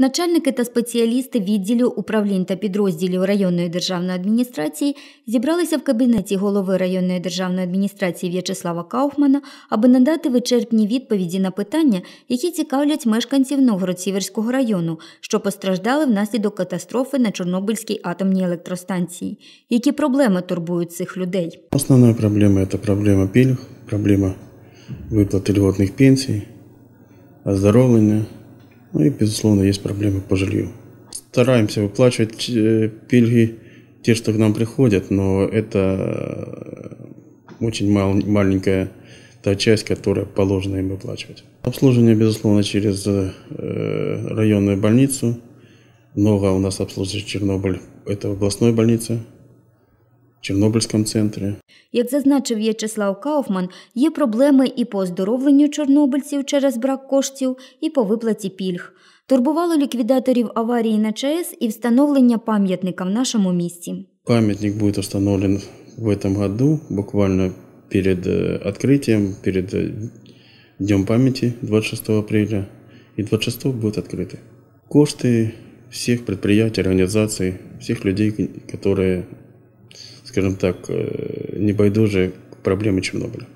Начальники та спеціалісти відділів управлінь та підрозділів районної державної адміністрації зібралися в кабінеті голови районної державної адміністрації В'ячеслава Кауфмана, аби надати вичерпні відповіді на питання, які цікавлять мешканців Новгород-Сіверського району, що постраждали внаслідок катастрофи на Чорнобильській атомній електростанції. Які проблеми турбують цих людей? Основная проблема – это проблема пильг, проблема выплаты льготных пенсий, оздоровления. Ну и, безусловно, есть проблемы по жилью. Стараемся выплачивать э, пильги, те, что к нам приходят, но это очень мал- маленькая та часть, которая положена им выплачивать. Обслуживание, безусловно, через э, районную больницу. Много у нас обслуживает Чернобыль. Это областной больнице, в Чернобыльском центре. Як зазначив В'ячеслав Кауфман, є проблеми і по оздоровленню чорнобильців через брак коштів, і по виплаті пільг. Турбувало ліквідаторів аварії на ЧАЕС і встановлення пам'ятника в нашому місті. Памятник будет установлен в этом году, буквально перед э, открытием, перед э, Днем памяти 26 апреля. И 26 будет открытый. Кошты всех предприятий, организаций, всех людей, которые, скажем так, небайдужие не байдуже к проблеме Чернобыля.